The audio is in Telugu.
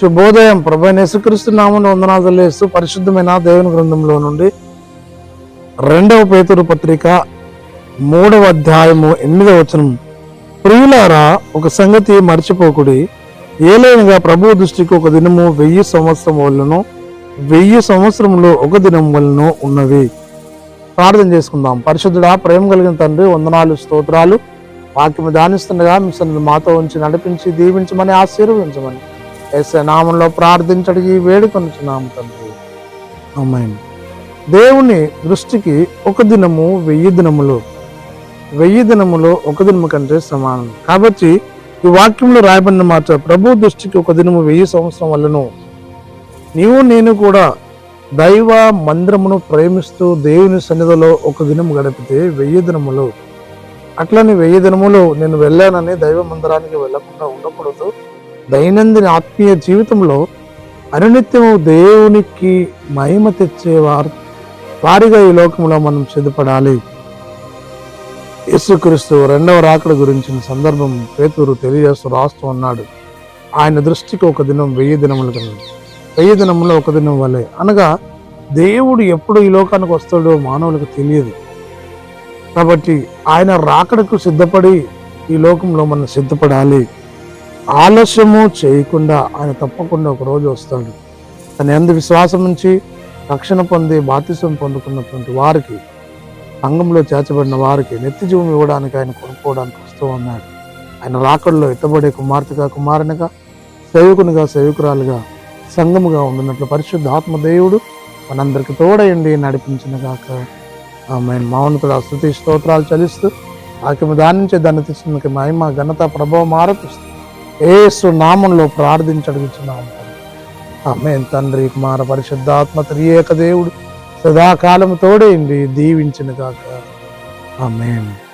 శుభోదయం ప్రభు యేసుక్రీస్తు నామను వందనాలు తెలియజేస్తూ పరిశుద్ధమైన దేవుని గ్రంథంలో నుండి రెండవ పేతురు పత్రిక మూడవ అధ్యాయము ఎనిమిదవ వచనం. ప్రియులారా ఒక సంగతి మర్చిపోకుడి. ఏలైనగా ప్రభు దృష్టికి ఒక దినము వెయ్యి సంవత్సరం వలన వెయ్యి సంవత్సరంలో ఒక దినం వలన ఉన్నవి. ప్రార్థన చేసుకుందాం. పరిశుద్ధుడా ప్రేమ కలిగిన తండ్రి వందనాలు స్తోత్రాలు వాక్యము ధ్యానిస్తుండగా మీ సన్నిధి మాతో ఉంచి నడిపించి దీవించమని ఆశీర్వదించమని. ఎస్ఐ నామంలో ప్రార్థించడానికి వేడుకొనుచున్నాము తండ్రి. అమ్మాయి దేవుని దృష్టికి ఒక దినము వెయ్యి దినములు. వెయ్యి దినములు ఒక దినము కంటే సమానం. కాబట్టి ఈ వాక్యంలో రాయబడిన మాట ప్రభు దృష్టికి ఒక దినము వెయ్యి సంవత్సరం వల్లను నీవు నేను కూడా దైవ మందిరమును ప్రేమిస్తూ దేవుని సన్నిధిలో ఒక దినము గడిపితే వెయ్యి దినములు. అట్లని వెయ్యి దినములు నేను వెళ్ళానని దైవ మందిరానికి వెళ్ళకుండా ఉండకూడదు. దైనందిన ఆత్మీయ జీవితంలో అనునిత్యము దేవునికి మహిమ తెచ్చేవారు వారిగా ఈ లోకంలో మనం సిద్ధపడాలి. యేసుక్రీస్తు రెండవ రాకడ గురించిన సందర్భం పేతురు తెలియజేస్తూ రాస్తూ ఉన్నాడు. ఆయన దృష్టికి ఒక దినం వెయ్యి దినములు కదా వెయ్యి దినములో ఒక దినం వలె. అనగా దేవుడు ఎప్పుడు ఈ లోకానికి వస్తాడో మానవులకు తెలియదు. కాబట్టి ఆయన రాకడకు సిద్ధపడి ఈ లోకంలో మనం సిద్ధపడాలి. ఆలస్యము చేయకుండా ఆయన తప్పకుండా ఒక రోజు వస్తాడు. తన ఎందు విశ్వాసం నుంచి రక్షణ పొంది బాధ్యసం పొందుకున్నటువంటి వారికి సంఘంలో చేర్చబడిన వారికి నెత్తి జీవం ఇవ్వడానికి ఆయన కొనుక్కోవడానికి వస్తూ ఉన్నాడు. ఆయన రాకడలో ఎత్తబడే కుమార్తెగా కుమారునిగా సేవకునిగా సేవకురాలుగా సంఘముగా ఉండినట్లు పరిశుద్ధ ఆత్మదేవుడు మనందరికి తోడయండి నడిపించిన గాక. ఆమె మౌనతుడు స్థుతి స్తోత్రాలు చలిస్తూ వాక్యము నుంచి దాన్ని తీసుకున్న మహిమ ఘనత ప్రభావం ఆరోపిస్తుంది ఏసు నామంలో ప్రార్థించడుగుతున్నాము ఆమె తండ్రి కుమార పరిశుద్ధాత్మ త్రియేక దేవుడు సదాకాలం తోడేయండి దీవించిన కాక ఆమెన్.